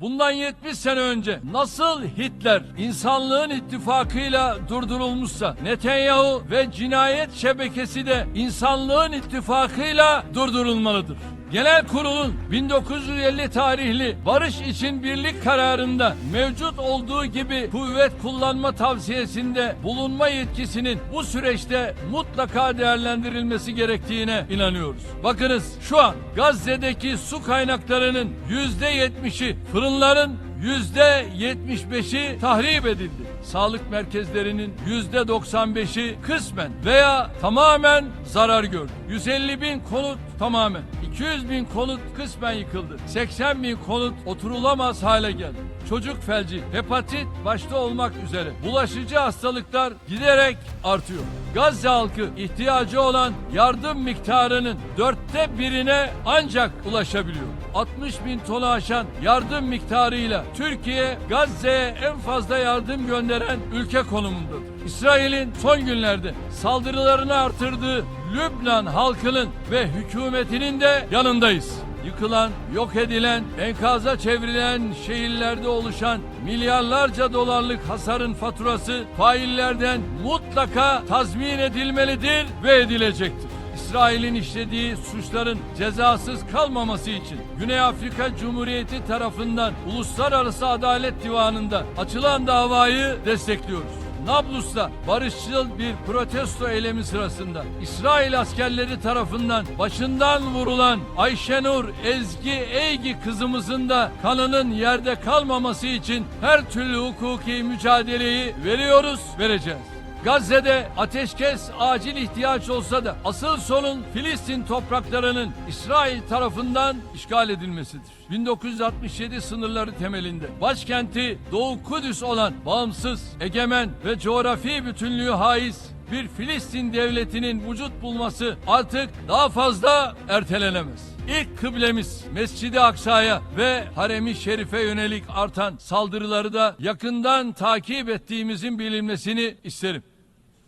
Bundan 70 sene önce nasıl Hitler insanlığın ittifakıyla durdurulmuşsa Netanyahu ve cinayet şebekesi de insanlığın ittifakıyla durdurulmalıdır. Genel Kurul'un 1950 tarihli barış için birlik kararında mevcut olduğu gibi kuvvet kullanma tavsiyesinde bulunma yetkisinin bu süreçte mutlaka değerlendirilmesi gerektiğine inanıyoruz. Bakınız şu an Gazze'deki su kaynaklarının yüzde yetmişi fırınların yüzde 75'i tahrip edildi. Sağlık merkezlerinin yüzde 95'i kısmen veya tamamen zarar gördü. 150 bin konut tamamen, 200 bin konut kısmen yıkıldı. 80 bin konut oturulamaz hale geldi. Çocuk felci, hepatit başta olmak üzere bulaşıcı hastalıklar giderek artıyor. Gazze halkı ihtiyacı olan yardım miktarının dörtte birine ancak ulaşabiliyor. 60 bin tonu aşan yardım miktarıyla Türkiye Gazze'ye en fazla yardım gönderen ülke konumundadır. İsrail'in son günlerde saldırılarını artırdığı Lübnan halkının ve hükümetinin de yanındayız. Yıkılan, yok edilen, enkaza çevrilen şehirlerde oluşan milyarlarca dolarlık hasarın faturası faillerden mutlaka tazmin edilmelidir ve edilecektir. İsrail'in işlediği suçların cezasız kalmaması için Güney Afrika Cumhuriyeti tarafından Uluslararası Adalet Divanı'nda açılan davayı destekliyoruz. Nablus'ta barışçıl bir protesto eylemi sırasında İsrail askerleri tarafından başından vurulan Ayşenur Ezgi Eygi kızımızın da kanının yerde kalmaması için her türlü hukuki mücadeleyi veriyoruz, vereceğiz. Gazze'de ateşkes acil ihtiyaç olsa da asıl sorun Filistin topraklarının İsrail tarafından işgal edilmesidir. 1967 sınırları temelinde başkenti Doğu Kudüs olan bağımsız, egemen ve coğrafi bütünlüğü haiz bir Filistin devletinin vücut bulması artık daha fazla ertelenemez. İlk kıblemiz Mescid-i Aksa'ya ve Harem-i Şerif'e yönelik artan saldırıları da yakından takip ettiğimizin bilinmesini isterim.